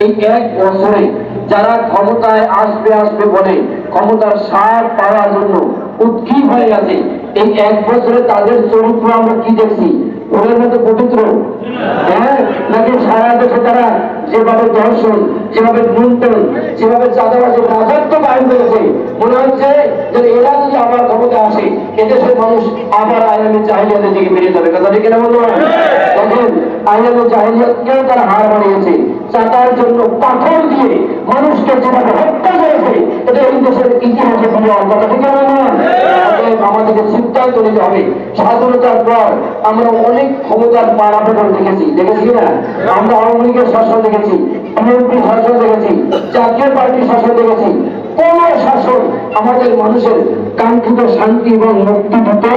এই এক বছরে যারা ক্ষমতায় আসবে আসবে বলে ক্ষমতার সার পাওয়ার জন্য উৎক্ষিপ হয়ে গেছে। এই এক বছরে তাদের চরিত্র আমরা কি দেখছি? ওদের মতো পবিত্র? হ্যাঁ নাকি সারা দেশে তারা যেভাবে দর্শন, যেভাবে লুণ্ঠন যেভাবে চাঁদাবাজি রাজত্ব কায়েম করেছে, মনে হচ্ছে যে এরা যদি আবার ক্ষমতা আসে, এদেশের মানুষ আবার আইনের চাহিদাদের দিকে বেরিয়ে যাবে। কথা ঠিক না বলব দেখেন, আইনের চাহিদাকেও তারা হার বানিয়েছে। চাঁদার জন্য পাথর দিয়ে মানুষকে যেভাবে হত্যা করেছে, এটা এই দেশের ইতিহাসে কোনো কথা ঠিক না আমাদেরকে সিদ্ধান্ত নিতে হবে। স্বাধীনতার পর আমরা অনেক ক্ষমতার পারাপেটন দেখেছি। দেখেছি না? আমরা আওয়ামী লীগের শাসন দেখেছি, বিএনপি শাসন দেখেছি, জাতীয় পার্টির শাসন দেখেছি। কোন শাসন আমাদের মানুষের কাঙ্ক্ষিত শান্তি এবং মুক্তি দিতে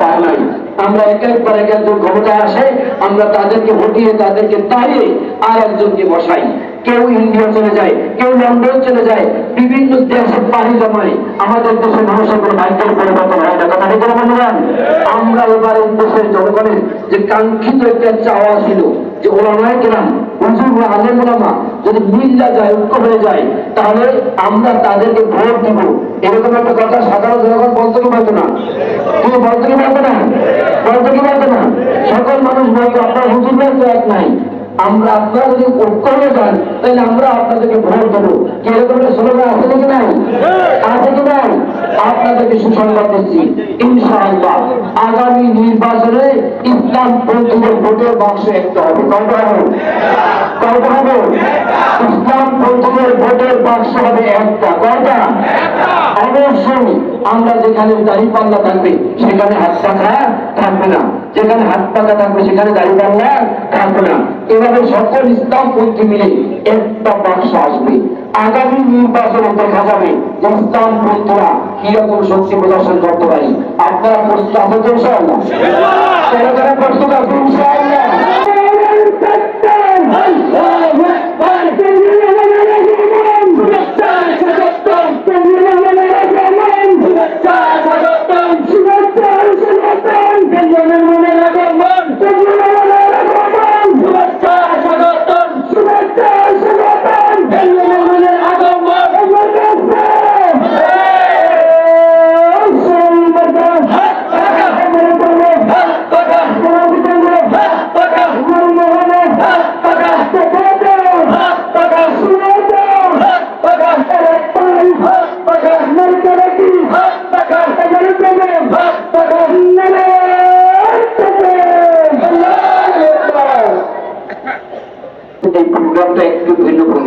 পারে নাই। আমরা এক একবার এক একজন ক্ষমতায় আসে, আমরা তাদেরকে হটিয়ে তাদেরকে তাড়িয়ে আর একজনকে বসাই। কেউ ইন্ডিয়া চলে যায়, কেউ লন্ডন চলে যায়, বিভিন্ন দেশে পাড়ি জমায়। আমাদের দেশের মানুষের কোনো ভাগ্যের পরিবর্তন হয় না, কথা আছে বন্ধুগণ? আমরা এবার এই দেশের জনগণের যে কাঙ্ক্ষিত একটা চাওয়া ছিল, যে ওলামায় গেলাম হুজুর বা আলেম ওলামা যদি মিল্লা যায়, ঐক্য হয়ে যায়, তাহলে আমরা তাদেরকে ভোট দিব। এরকম একটা কথা সাধারণ জনগণ বলতে বলতো না। তুমি বলতে বলতো না? বলতে কি বলতো না? সকল মানুষ বলতো আপনার হুজুরের তো এক নাই। আমরা আপনারা যদি ঐক্য যান, তাহলে আমরা আপনাদেরকে ভোট দেবো। কি এরকম একটা স্লোগান আছে নাকি নাই? আছে কি নাই? আপনাদেরকে সুসংবাদ দিচ্ছি। ইনশাআল্লাহ, আগামী নির্বাচনে ইসলাম পন্থীদের ভোটের বাক্স একটা হবে। কয়টা হবে? কয়টা হবে? ইসলাম পন্থীদের ভোটের বাক্স হবে একটা। আমরা যেখানে দাঁড়িয়ে পাল্লা থাকবে সেখানে হাত পাখা থাকবে না যেখানে হাত পাখা থাকবে সেখানে দাঁড়িয়ে পাল্লা থাকবে না এভাবে সকল ইসলাম পন্থী মিলে একটা বাক্স আসবে আগামী নির্বাচনে দেখা যাবে ইসলাম পন্থীরা কীরকম শক্তি প্রদর্শন করতে পারি আপনারা প্রস্তুত আছেন তো যারা যারা প্রস্তুত আছেন ইনশাআল্লাহ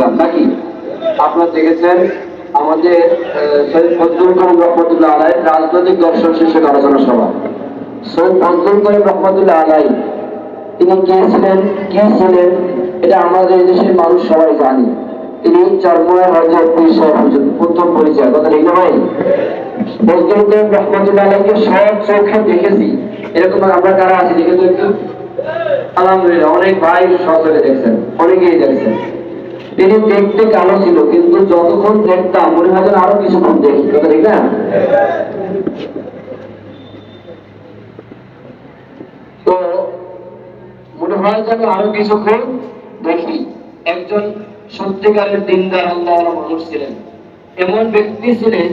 ভিন্ন নাকি? আপনারা দেখেছেন আমাদের ফজলুল করিম রহমতুল্লাহ আলাই রাজনৈতিক দর্শন আলোচনা সভা। ফজলুল করিম রহমতুল্লাহ আলাই, তিনি কে ছিলেন? কি ছিলেন? এটা আমাদের দেশের মানুষ সবাই জানি। তিনি প্রথম পরিচয়। কথা ভাই? ফজলুল করিম রহমতুল্লাহ আলাইকে সব চোখে দেখেছি। এরকম আমরা কারা আছি দেখে তো একটু? আলহামদুলিল্লাহ, অনেক ভাই সচরে দেখছেন, অনেকেই দেখছেন। তিনি দেখতে কালো ছিল, কিন্তু যতক্ষণ দেখতাম, মনে হয় যেন আরও কিছুক্ষণ দেখি না? তো মনে হয় যেন আরও কিছুক্ষণ দেখি, একজন সত্যিকারের দিনদার আল্লাহ মানুষ ছিলেন। এমন ব্যক্তি ছিলেন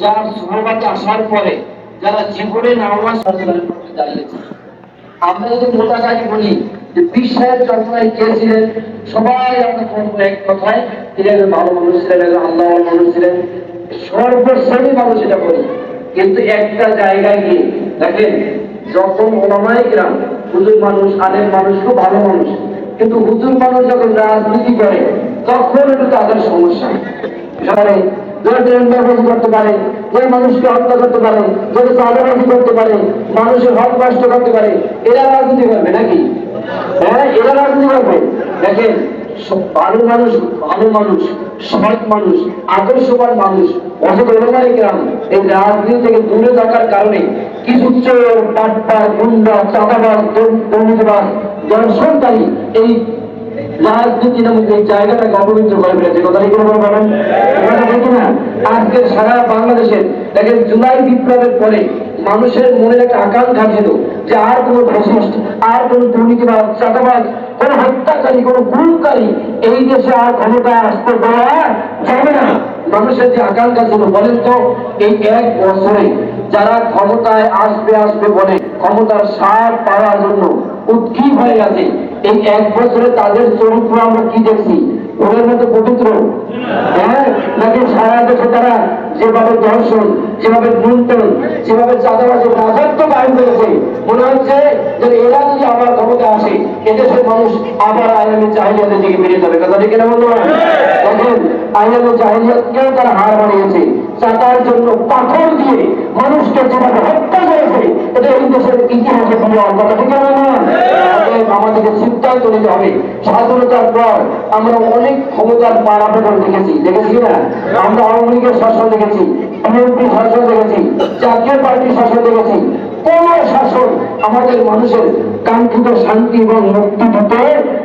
যার সুহবাতে আসার পরে যারা জীবনে নামাজ দাঁড়িয়েছে আমরা যদি মোটা কাজ বলি যে বিশ্বের চর্চায় কে ছিলেন, সবাই আমরা এক কথায়, তিনি একজন ভালো মানুষ ছিলেন, একজন আল্লাহ মানুষ ছিলেন। সর্বশ্রেণী মানুষ এটা কিন্তু একটা জায়গায় গিয়ে, দেখেন যখন গ্রাম হুজুর মানুষ, আলেম মানুষ, খুব ভালো মানুষ। কিন্তু হুজুর মানুষ যখন রাজনীতি করে, তখন একটু তাদের সমস্যা সবাই ব্যবহার করতে পারে, যে মানুষকে হত্যা করতে পারে যদি চাঁদাবাজি করতে পারে, মানুষের হক নষ্ট করতে পারে, এরা রাজনীতি করবে নাকি? হ্যাঁ এরা রাজনীতি করবে। দেখেন ভালো মানুষ ভালো মানুষ, সৎ মানুষ, আদর্শবান মানুষ, অথচ গ্রাম এই রাজনীতি থেকে দূরে থাকার কারণে কিছু চোর পাট্টা গুন্ডা, চাঁদাবাজ দুর- দুর্নীতিবাজ এই এই ফেলেছে কথা সারা জুলাই বিপ্লবের পরে মানুষের মনের একটা আকাঙ্ক্ষা ছিল যে আর কোনো ফ্যাসিস্ট আর কোনো দুর্নীতিবাজ, চাঁদাবাজ, কোনো হত্যাকারী, কোনো গুণকারী এই দেশে আর ক্ষমতায় আসতে দেওয়া যাবে না। মানুষের যে আকাঙ্ক্ষা ছিল, বলেন তো, এই এক বছরে যারা ক্ষমতায় আসবে আসবে বলে ক্ষমতার স্বাদ পাওয়ার জন্য উৎক্ষিপ হয়ে গেছে? এই এক বছরে তাদের চরিত্র আমরা কি দেখছি? ওদের মতো পবিত্র? হ্যাঁ নাকি সারা দেশে তারা যেভাবে দর্শন যেভাবে লুণ্ঠন যেভাবে চাঁদাবাজি, রাজত্ব কায়েম করেছে, মনে হচ্ছে যে এরা যদি আবার ক্ষমতা আসে এদেশের মানুষ আবার আইনামি চাহিদাদের দিকে বেরিয়ে যাবে। কথা ঠিক না বলব দেখেন আইনামি চাহিদাকেও তারা হার বানিয়েছে। চাঁদার জন্য পাথর দিয়ে মানুষকে যেভাবে হত্যা করেছে, এটা এই দেশের ইতিহাসে বিরল কথা, ঠিক না আমাদেরকে চিন্তায় তৈরি হবে। স্বাধীনতার পর আমরা অনেক ক্ষমতার পারাপেটন দেখেছি দেখেছি না? আমরা আওয়ামী লীগের শাসন দেখেছি বিএনপি শাসন দেখেছি, জাতীয় পার্টির শাসন দেখেছি কোন শাসন আমাদের মানুষের কাঙ্ক্ষিত শান্তি এবং মুক্তি দিতে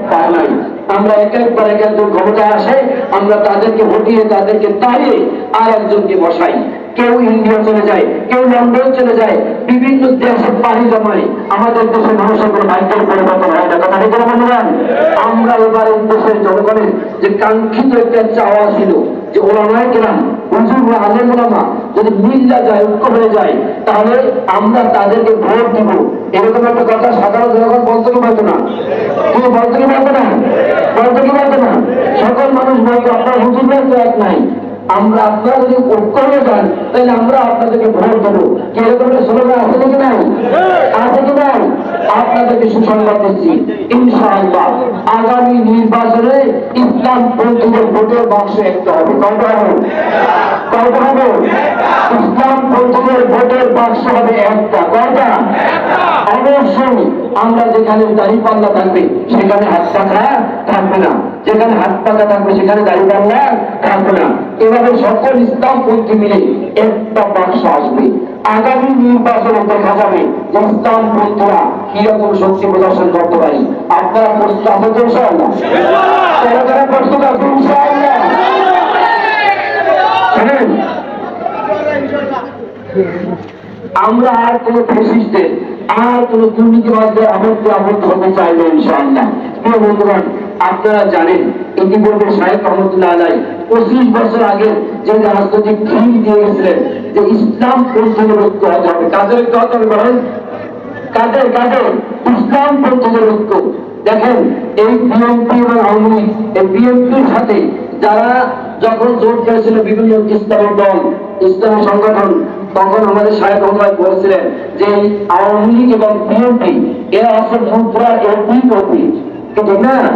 পারে নাই। আমরা এক একবার এক একজন ক্ষমতায় আসে, আমরা তাদেরকে হটিয়ে তাদেরকে তাড়িয়ে আর একজনকে বসাই। কেউ ইন্ডিয়া চলে যায়, কেউ লন্ডন চলে যায়, বিভিন্ন দেশে পাড়ি জমায়। আমাদের দেশের মানুষের কোনো ভাগ্যের পরিবর্তন হয় না। কথা না আমরা এবার দেশের জনগণের যে কাঙ্ক্ষিত একটা চাওয়া ছিল যে ওলামায় কেরাম। হুজুর আলেম ওলামা যদি মিল্লা যায়, ঐক্য হয়ে যায়, তাহলে আমরা তাদেরকে ভোট দিব। এরকম একটা কথা সাধারণ জনগণ বলতে কি পারতো না? তুমি বলতে কি পারতো না? বলতে কি পারতো না? সকল মানুষ বলতো, আপনার হুজুরের তো এক নাই। আমরা আপনারা যদি ঐক্য যান, তাহলে আমরা আপনাদেরকে ভোট দেবো। এরকম একটা স্লোগান আছে নাকি নাই? আছে কি নাই? আপনাদেরকে সুসংবাদ দিচ্ছি, ইনশাআল্লাহ। আগামী নির্বাচনে ইসলাম পন্থীদের ভোটের বাক্স একটা হবে। কয়টা হবে? কয়টা হবে? ইসলাম পন্থীদের ভোটের বাক্স হবে একটা। কয়টা? অবশ্যই আমরা যেখানে দাড়ি পাল্লা থাকবে, সেখানে হাত পাখা থাকবে না। যেখানে হাত পাখা থাকবে, সেখানে দাড়ি পাল্লা থাকবে না। এভাবে সকল ইসলাম পন্থী মিলে একটা বাক্স আসবে। আগামী নির্বাচনে দেখা যাবে যে ইসলাম পন্থীরা কীরকম শক্তি প্রদর্শন করতে পারি। আপনারা প্রস্তুত আছেন তো প্রস্তুত আছেন আমরা আর কোন ফেসিস্টের আর কোন দুর্নীতিবাজদের আবদ্ধ আবদ্ধ হতে চাইবে ইনশাআল্লাহ। প্রিয় বন্ধুগণ, আপনারা জানেন, ইতিপূর্বে শাহেদ রহমতুল্লাহ আলাই পঁচিশ বছর আগে যে রাজনৈতিক থিম দিয়ে গেছিলেন যে ইসলাম পন্থীদের হতে হবে কাদের হবে বলেন? কাদের কাদের? ইসলাম পন্থীদের ঐক্য দেখেন, এই বিএনপি এবং আওয়ামী লীগ, এই বিএনপির সাথে যারা যখন জোট করেছিল বিভিন্ন ইসলামী দল, ইসলামী সংগঠন, তখন আমাদের সাহেব রহমান বলেছিলেন যে আওয়ামী লীগ এবং বিএনপি, এরা আছে মুদ্রার একই কপি ঠিক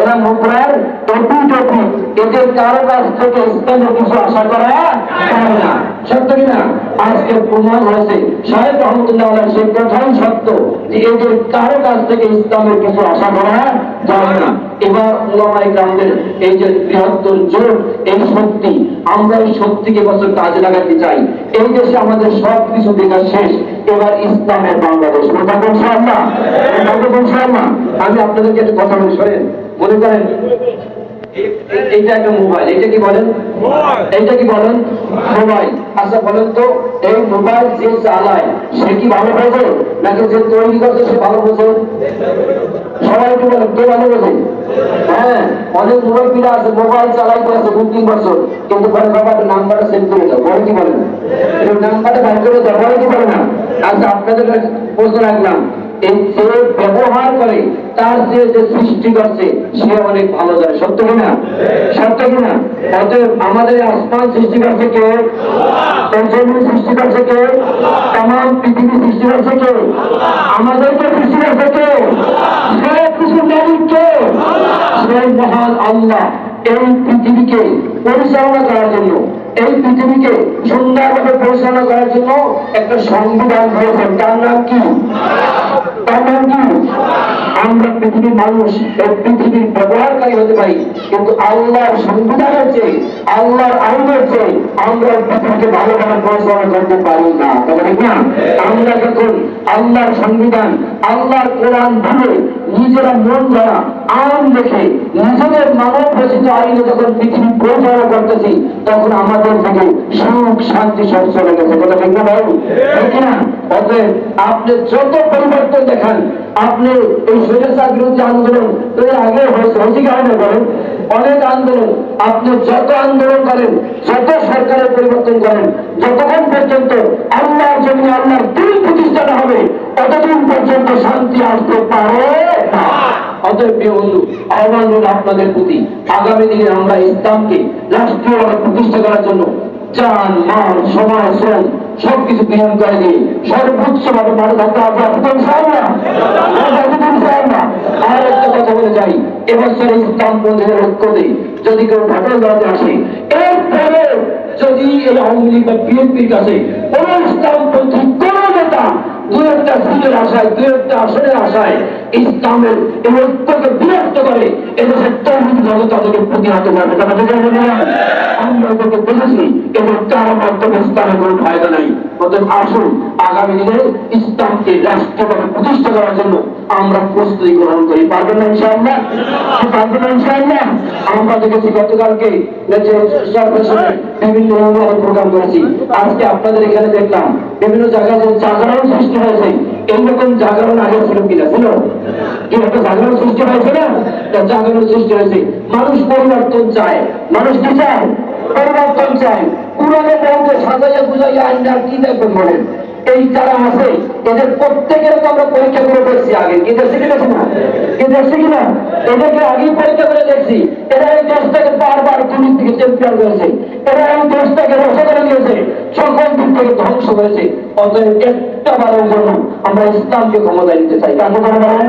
এরা মুদ্রার টপি টপি এদের কারও কাছ থেকে স্থানীয় কিছু আশা করা যায় না। সত্য কিনা আজকে প্রমাণ হয়েছে। সাহেব রহমতুল্লাহ সেই কথাই সত্য যে এদের কারও কাছ থেকে ইসলামের কিছু আশা করা যাবে না। এবার ওলামাই গ্রামদের এই যে বৃহত্তর জোর এই শক্তি আমরা এই শক্তিকে বছর কাজে লাগাতে চাই। এই দেশে আমাদের সব কিছু দেখা শেষ। এবার ইসলামের বাংলাদেশ। আমি আপনাদেরকে একটা কথা বলি শোনেন মনে করেন এইটা একটা মোবাইল। এটা কি বলেন? এইটা কি বলেন? মোবাইল। আচ্ছা বলেন তো এই মোবাইল যে চালায় সে কি ভালো বোঝে? নাকি যে তৈরি করছে সে ভালো বোঝে? সবাই একটু বলেন কে ভালো বোঝে? হ্যাঁ অনেক মুরব্বীরা আছে, মোবাইল চালাইতে আছে দু তিন বছর। কিন্তু বলে বাবা নাম্বারটা সেন্ড করে দাও বলে কি বলে না? নাম্বারটা বাইর করে দাও বলে কি বলে না? আচ্ছা আপনাদের প্রশ্ন রাখলাম। যে ব্যবহার করে, তার যে যে সৃষ্টি করছে, সে অনেক ভালো যায় সত্য কিনা সত্য কিনা অতএব আমাদের আসমান সৃষ্টি করছে কে? জমিন সৃষ্টি করছে কে? তাম পৃথিবী সৃষ্টি করছে কে? আমাদেরকে সৃষ্টি করছে কে? সে কিছু মালিক কে? সে মহান আল্লাহ। এই পৃথিবীকে পরিচালনা করার জন্য, এই পৃথিবীকে সুন্দরভাবে পরিচালনা করার জন্য একটা সংবিধান হয়েছে। তার নাম কি? তার নাম কি? আমরা পৃথিবীর মানুষ, এই পৃথিবীর ব্যবহারকারী হতে পারি, কিন্তু আল্লাহর সংবিধানের চেয়ে, আল্লাহর আইনের চেয়ে আমরা পৃথিবীকে ভালোভাবে পরিচালনা করতে পারি না। না? আমরা যখন আল্লাহর সংবিধান, আল্লাহর কোরআন ভুলে নিজেরা মন যারা আইন দেখে নিজেদের মানব রচিত আইনে যখন পৃথিবী পরিচালনা করতেছি তখন আমাদের থেকে সুখ শান্তি সব চলে গেছে। কথা ঠিক না ভাই? ঠিক অতএব আপনি যত পরিবর্তন দেখান আপনি এই স্বৈরাচার বিরুদ্ধে আন্দোলন এর আগে হয়েছে হয়েছে কি হয় না বলেন? অনেক আন্দোলন আপনি যত আন্দোলন করেন যত সরকারের পরিবর্তন করেন যতক্ষণ পর্যন্ত আল্লাহর জন্য আল্লাহর দিন প্রতিষ্ঠাটা হবে ততদিন পর্যন্ত শান্তি আসতে পারে না। অতএব বন্ধু, আহ্বান রইল আপনাদের প্রতি। আগামী দিনে আমরা ইসলামকে রাষ্ট্রীয়ভাবে প্রতিষ্ঠা করার জন্য চান মাল সময়, শ্রম সবকিছু বিনিয়োগ করে দিয়ে সর্বোচ্চ ভাবে মাঠে থাকতে হবে আপনার ইনশাআল্লাহ ইনশাআল্লাহ আর একটা কথা বলে যাই, এবছর ইসলাম বন্ধুদের ঐক্যতে যদি কেউ ঘটনা দাঁড়াতে আসে, এরপরে যদি এই আওয়ামী লীগ বা বিএনপির কাছে কোন ইসলামপন্থী একটা আশায় একটা আসনের আশায় ইসলামের এই ঐক্যকে বিরক্ত করে প্রতিহত করবে দেখেছি এদের তার মাধ্যমে ইসলামের কোনো ফায়দা নাই। অতএব আসুন, আগামী দিনে ইসলামকে রাষ্ট্রভাবে প্রতিষ্ঠা করার জন্য আমরা প্রস্তুতি গ্রহণ করি। পারবেন না ইনশাআল্লাহ? পারবেন না? আমরা দেখেছি গতকালকে বিভিন্ন প্রোগ্রাম করেছি। আজকে আপনাদের এখানে দেখলাম বিভিন্ন জায়গায় যে জাগরণ সৃষ্টি হয়েছে। এইরকম জাগরণ আগে ছিল কিনা ছিল? কি একটা জাগরণ সৃষ্টি হয়েছে না? জাগরণ সৃষ্টি হয়েছে। মানুষ পরিবর্তন চায়। মানুষ কি চায়? পরিবর্তন চায়। পুরানো বউকে সাজাইয়া বুঝাইয়া আইন আর কি দেখবেন বলেন? এই যারা আছে, এদের প্রত্যেকের তো আমরা পরীক্ষা করে দেখছি আগে। কি দেখছি কি দেখছি না? কি দেখছি কিনা এদেরকে আগেই পরীক্ষা করে দেখছি। এরা এই দেশটাকে বারবার পুলিশ থেকে চ্যাম্পিয়ন করেছে এরা এই দেশটাকে করে দিয়েছে সকল দিক থেকে ধ্বংস করেছে। অতএব একটা বারের জন্য আমরা ইসলামকে ক্ষমতায় নিতে চাই। কাকে বলে বলেন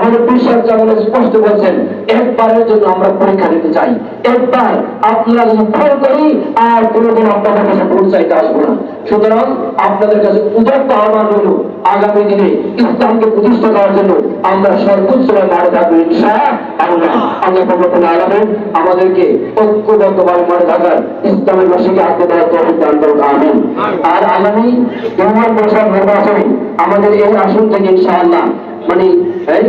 আমাদের বিশ্বাস যেমন স্পষ্ট বলছেন, একবারের জন্য আমরা পরীক্ষা দিতে চাই। একবার আপনারা যদি ফেল করি, আর কোনোদিন আপনাদের কাছে ভুল চাইতে আসব না। সুতরাং আপনাদের কাছে উদার্ত আহ্বান হল আগামী দিনে ইসলামকে প্রতিষ্ঠা করার জন্য আমরা সর্বোচ্চ মারে থাকব ইনশা আল্লাহ আল্লাহ প্রবর্তন আলামেন আমাদেরকে ঐক্যবদ্ধভাবে মারে থাকার ইসলামের বাসীকে আগে দেওয়ার তহবিল দান করুন আমিন। আর আগামী ইউনিয়ন পরিষদ নির্বাচনে আমাদের এই আসন থেকে ইনশাআল্লাহ মানে এই?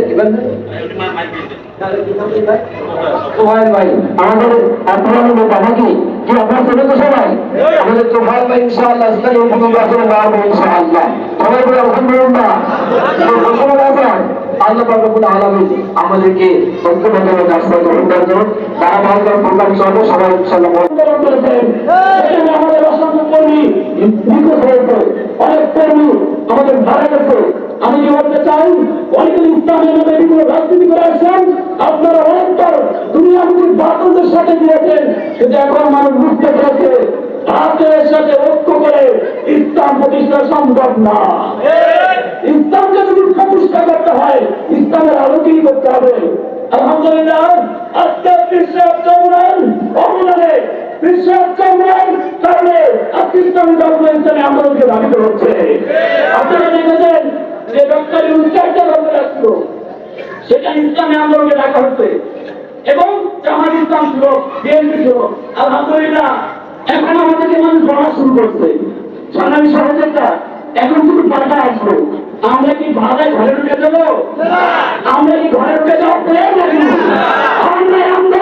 সোহাইল ভাই, আমাদের নেতা নাকি কি? আপনার ছেলে তো সবাই? আমাদের সোহাইল ভাই, ইনশাআল্লাহ ইসলামী উপনির্বাচনে দাঁড়াবো ইনশাআল্লাহ। সবাই বলে আলহামদুলিল্লাহ আমাদেরকে অনেক কর্মী আমাদের মারা গেছে। আমি কি বলতে চাই? অনেকে ইসলামের মধ্যে বিভিন্ন রাজনীতি করে আসছেন। আপনারা অনেকবার দুনিয়ামুখী বাতলদের সাথে দিয়েছেন কিন্তু এখন মানুষ বুঝতে পেরেছে, ভারতের সাথে ঐক্য করে ইসলাম প্রতিষ্ঠা সম্ভব না। ইসলামকে যদি প্রতিষ্ঠা করতে হয়, ইসলামের আলোকেই করতে হবে? আন্দোলনকে ধাবিত হচ্ছে। আপনারা দেখেছেন যে ডক্টর ইউসাইটা বন্ধ আসলো সেটা ইসলামী আন্দোলনে ডাকা হচ্ছে। এবং জামাত ইসলাম ছিল বিএনপি ছিল আলহামদুলিল্লাহ এখন আমাদেরকে মানুষ বলা শুরু করছে সামনে সহযোগিতা এখন শুধু বাধা আসলো। আমরা কি বাধায় ঘরে ঢুকে দেবো আমরা কি ঘরে ঢুকে প্রয়োগ নাকি আমরা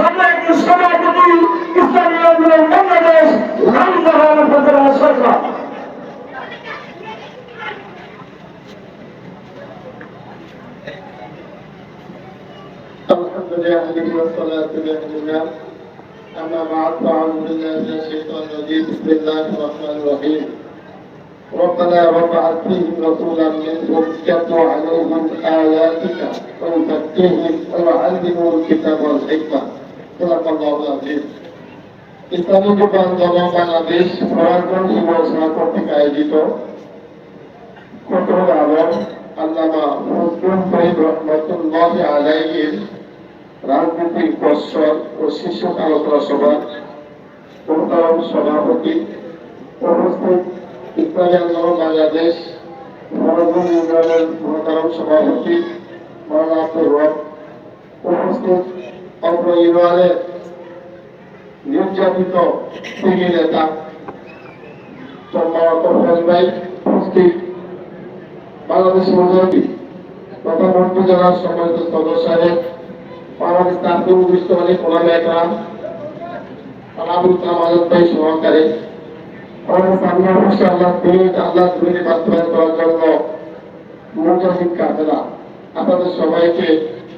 বাংলাদেশ সবাই যদি ইসলামী আন্দোলন বাংলাদেশ লাইন হওয়ার ফজরা সরকার الحمد لله والصلاة والسلام أما بعد فأعوذ بسم الله الرحمن الرحيم ربنا وابعث فيهم رسولا منهم يتلو عليهم آياتك ويزكيهم ويعلمهم الكتاب والحكمة. ইসলামী যুগান দল বাংলাদেশ প্রয়াগরাজ যুব সেনা কর্তৃক আয়োজিত কঠোর রাজনৈতিক ও শিশু আলোচনা সভা সভাপতি উপস্থিত বাংলাদেশ সভাপতি উপস্থিত অগ্র ইউনিয়নের নির্যাতিত সিঙ্গি নেতা, সম্মানিত ফেজ ভাই উপস্থিত। বাংলাদেশ তথা মন্ত্রী জেলার সম্মানিত সদস্য বাংলাদেশ ভাই সহকারে। আপনাদের সবাইকে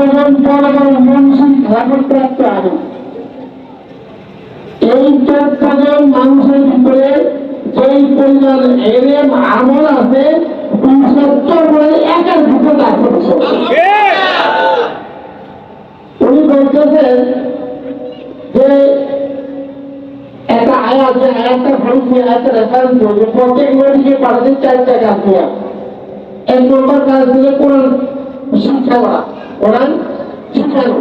চোদ্দ জন মানুষের আমল আছে উনি বলতেছেন যে, একটা আয়াত যে আয়াতটা বলছে আয়াতের রেফারেন্স যে প্রত্যেক নদীকে পাঠাতে চারটা কাজ দেওয়া এক নম্বর কাজ দিলে কোরআন শিক্ষা করা। শিখানো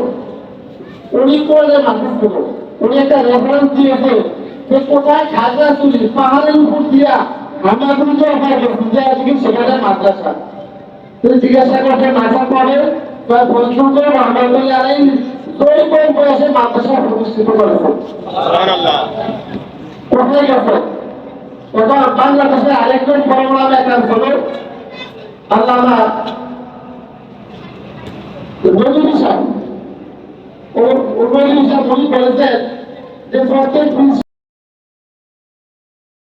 উনি মাধ্যম ছিল উনি একটা রেফারেন্স দিয়েছে যে কোথায় খাগড়াছড়ি পাহাড়ের উপর দিয়া পাই গেছি যে আজকে সেখানে মাদ্রাসা। তুমি জিজ্ঞাসা করছে মাথা পড়ে? বা বন্ধু আলাই দুই কোন বয়সে মাদ্রাসা প্রতিষ্ঠিত করেছে। কোথায় গেছে? ওটা বাংলাদেশে আরেকজন বড় একান্ত ছিল আল্লামা নজরুল সাহেব। ও নজরুল সাহেব উনি বলেছেন যে প্রত্যেক